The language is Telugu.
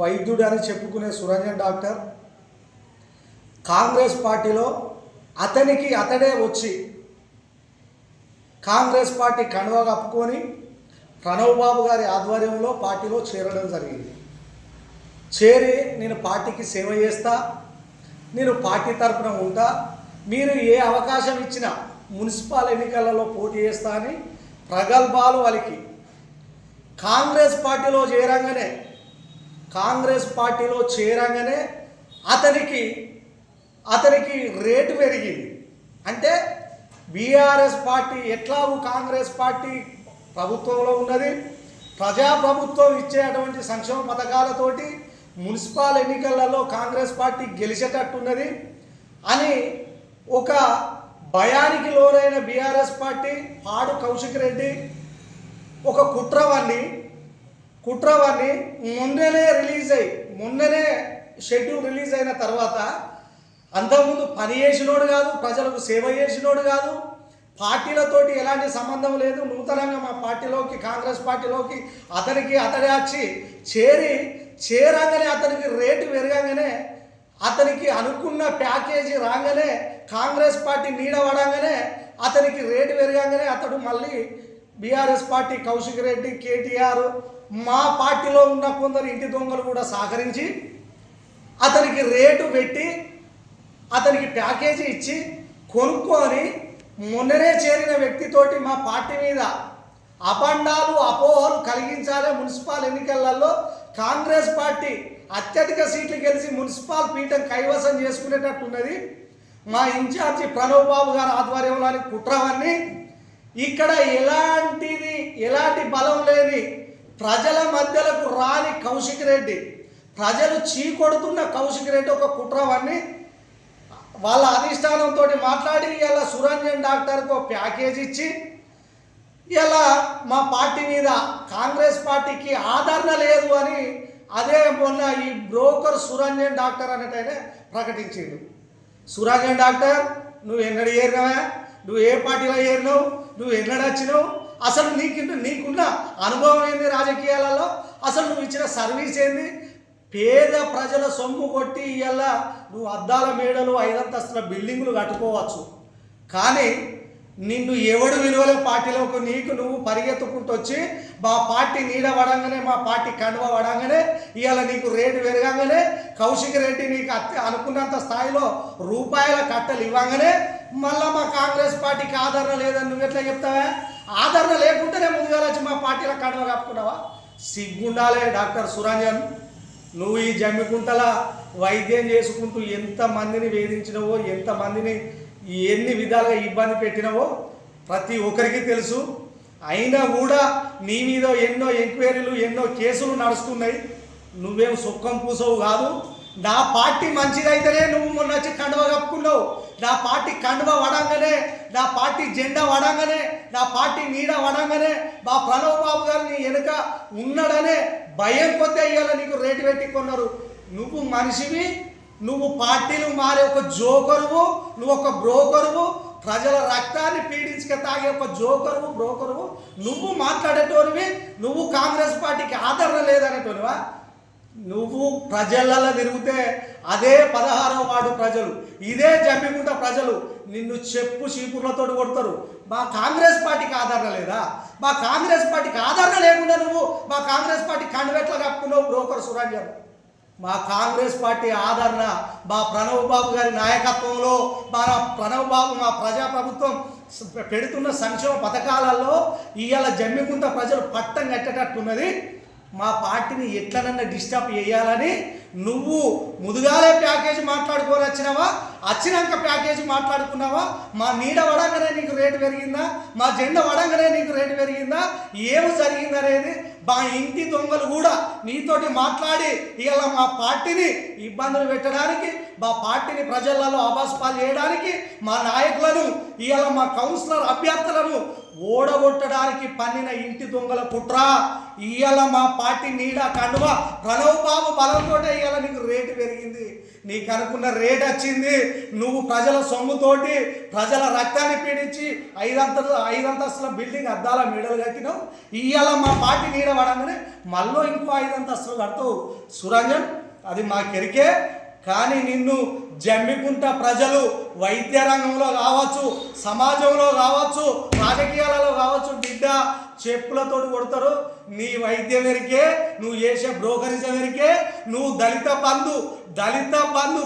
వైద్యుడు అని చెప్పుకునే సురంజన్ డాక్టర్ కాంగ్రెస్ పార్టీలో అతనికి అతడే వచ్చి కాంగ్రెస్ పార్టీ కండువా కప్పుకొని ప్రణవ్ బాబు గారి ఆధ్వర్యంలో పార్టీలో చేరడం జరిగింది. చేరి నేను పార్టీకి సేవ చేస్తా నేను పార్టీ తరపున ఉంటా మీరు ఏ అవకాశం ఇచ్చినా మున్సిపల్ ఎన్నికలలో పోటీ చేస్తా అని ప్రగల్భాలు వాళ్ళకి కాంగ్రెస్ పార్టీలో చేరంగానే కాంగ్రెస్ పార్టీలో చేరంగానే అతనికి అతనికి రేటు పెరిగింది. అంటే బీఆర్ఎస్ పార్టీ ఎట్లాగూ కాంగ్రెస్ పార్టీ ప్రభుత్వంలో ఉన్నది. ప్రజాప్రభుత్వం ఇచ్చేటువంటి సంక్షేమ పథకాలతోటి మున్సిపల్ ఎన్నికలలో కాంగ్రెస్ పార్టీ గెలిచేటట్టున్నది అని ఒక భయానికి లోనైన బీఆర్ఎస్ పార్టీ పాడు కౌశిక్ రెడ్డి ఒక కుట్రవాన్ని కుట్రవాణి మొన్ననే రిలీజ్ అయ్యి మొన్ననే షెడ్యూల్ రిలీజ్ అయిన తర్వాత అంతకుముందు పని చేసినోడు కాదు ప్రజలకు సేవ చేసినోడు కాదు పార్టీలతోటి ఎలాంటి సంబంధం లేదు. నూతనంగా మా పార్టీలోకి కాంగ్రెస్ పార్టీలోకి అతనికి అతడే వచ్చి చేరి చేరంగానే అతనికి రేటు పెరగంగానే అతనికి అనుకున్న ప్యాకేజీ రాగానే కాంగ్రెస్ పార్టీ నీడ పడంగానే అతనికి రేటు పెరగంగానే అతడు మళ్ళీ బీఆర్ఎస్ పార్టీ కౌశిక్ రెడ్డి కేటీఆర్ మా పార్టీలో ఉన్న కొందరు ఇంటి దొంగలు కూడా సహకరించి అతనికి రేటు పెట్టి అతనికి ప్యాకేజీ ఇచ్చి కొనుక్కొని మొన్ననే చేరిన వ్యక్తితోటి మా పార్టీ మీద అపండాలు అపోహలు కలిగించాలే మున్సిపల్ ఎన్నికలలో కాంగ్రెస్ పార్టీ అత్యధిక సీట్లు గెలిచి మున్సిపల్ పీఠం కైవసం చేసుకునేటట్టున్నది. మా ఇన్ఛార్జి ప్రణవ్ బాబు గారి ఆధ్వర్యంలోని కుట్రవన్నీ ఇక్కడ ఎలాంటిది ఎలాంటి బలం లేని ప్రజల మధ్యలకు రాని కౌశిక్ రెడ్డి. ప్రజలు చీకొడుతున్న కౌశిక్ రెడ్డి ఒక కుట్రవాన్ని వాళ్ళ అధిష్టానంతో మాట్లాడి ఇలా సురంజన్ డాక్టర్కి ఒక ప్యాకేజ్ ఇచ్చి ఇలా మా పార్టీ మీద కాంగ్రెస్ పార్టీకి ఆదరణ లేదు అని అదే మొన్న ఈ బ్రోకర్ సురంజన్ డాక్టర్ అనేటైనా ప్రకటించిండు. సురంజన్ డాక్టర్ నువ్వు ఎన్నడ ఏరినావా? నువ్వు ఏ పార్టీలో ఏరినావు? నువ్వు ఎన్నడు వచ్చినావు అసలు నీకు నీకున్న అనుభవం ఏంది రాజకీయాలలో? అసలు నువ్వు ఇచ్చిన సర్వీస్ ఏంది? పేద ప్రజల సొమ్ము కొట్టి ఇవాళ నువ్వు అద్దాల మేడలు ఐదంతస్తుల బిల్డింగులు కట్టుకోవచ్చు. కానీ నిన్ను ఎవడు విలువలే పార్టీలోకి నీకు నువ్వు పరిగెత్తుకుంటూ వచ్చి మా పార్టీ నీడ పడంగానే మా పార్టీ కండువ పడంగానే ఇవాళ నీకు రేటు పెరగంగానే కౌశిక్ రెడ్డి నీకు అత్య అనుకున్నంత స్థాయిలో రూపాయల కట్టలు ఇవ్వగానే మళ్ళీ మా కాంగ్రెస్ పార్టీకి ఆదరణ లేదని నువ్వు ఎట్లా చెప్తావా? ఆదరణ లేకుంటేనే ముందుగా వచ్చి మా పార్టీలో కండువ కప్పుకున్నావా సిగ్గుండాలే డాక్టర్ సురంజన్. నువ్వు ఈ జమ్మికుంటల వైద్యం చేసుకుంటూ ఎంతమందిని వేధించినవో ఎంతమందిని ఎన్ని విధాలుగా ఇబ్బంది పెట్టినవో ప్రతి ఒక్కరికి తెలుసు. అయినా కూడా నీ మీద ఎన్నో ఎంక్వైరీలు ఎన్నో కేసులు నడుస్తున్నాయి. నువ్వేం సుఖం పూసవు కాదు. నా పార్టీ మంచిదైతేనే నువ్వు మొన్న వచ్చి కండువ కప్పుకున్నావు. నా పార్టీ కండువ వడంగానే నా పార్టీ జెండా వడంగానే నా పార్టీ నీడ వడంగానే మా ప్రణవ్ బాబు గారు నీ వెనుక ఉన్నాడనే భయం కొద్ది అయ్యేలా నీకు రేటు పెట్టి కొన్నారు. నువ్వు మనిషివి నువ్వు పార్టీలు మారే ఒక జోకరువు నువ్వు ఒక బ్రోకరువు ప్రజల రక్తాన్ని పీడించక తాగే ఒక జోకరువు బ్రోకరువు నువ్వు మాట్లాడేటోనివి నువ్వు కాంగ్రెస్ పార్టీకి ఆదరణ లేదనేటోనివా? నువ్వు ప్రజలలో తిరిగితే అదే పదహారవ వార్డు ప్రజలు ఇదే జమ్మిగుంట ప్రజలు నిన్ను చెప్పు చీపుర్లతో కొడతారు. మా కాంగ్రెస్ పార్టీకి ఆదరణ లేదా? మా కాంగ్రెస్ పార్టీకి ఆదరణ లేకుండా నువ్వు మా కాంగ్రెస్ పార్టీ కండువెట్ల కప్పుకున్నావు బ్రోకర్ సురాజ్యం మా కాంగ్రెస్ పార్టీ ఆదరణ మా ప్రణవ్ బాబు గారి నాయకత్వంలో మా ప్రణవ్ బాబు మా ప్రజాప్రభుత్వం పెడుతున్న సంక్షేమ పథకాలలో ఇవాళ జమ్మికుంట ప్రజలు పట్టం కట్టేటట్టున్నది. మా పార్టీని ఎట్లనన్నా డిస్టర్బ్ చేయాలని నువ్వు ముదుగాలే ప్యాకేజ్ మాట్లాడుకొని వచ్చినావా? వచ్చినాక ప్యాకేజ్ మాట్లాడుకున్నావా? మా నీడ వడంగానే నీకు రేటు పెరిగిందా? మా జెండా వడంగానే నీకు రేటు పెరిగిందా? ఏమి జరిగిందనేది మా ఇంటి దొంగలు కూడా నీతోటి మాట్లాడి ఇవాళ మా పార్టీని ఇబ్బందులు పెట్టడానికి మా పార్టీని ప్రజలలో అబాస్పాలు చేయడానికి మా నాయకులను ఇవాళ మా కౌన్సిలర్ అభ్యర్థులను ఓడగొట్టడానికి పన్నిన ఇంటి దొంగల కుట్ర. ఇవాళ మా పార్టీ నీడ కండువ ప్రణవ్ బాబు బలంతో ఇవాళ నీకు రేటు పెరిగింది. నీకు అనుకున్న రేట్ వచ్చింది. నువ్వు ప్రజల సొమ్ముతోటి ప్రజల రక్తాన్ని పీడించి ఐదంత ఐదంతస్తుల బిల్డింగ్ అద్దాల మీడలు కట్టినావు. ఇవాళ మా పార్టీ నీడ పడంగానే మళ్ళీ ఇంకో ఐదంతస్తులు కడతావు. సురంజన్ అది మా కెరికే. కానీ నిన్ను జమ్మికుంట ప్రజలు వైద్య రంగంలో కావచ్చు సమాజంలో కావచ్చు రాజకీయాలలో కావచ్చు బిడ్డ చెప్పులతో కొడతారు. నీ వైద్యం ఎరికే నువ్వు చేసే బ్రోకరిజం ఎరికే నువ్వు దళిత బంధు దళిత బంధు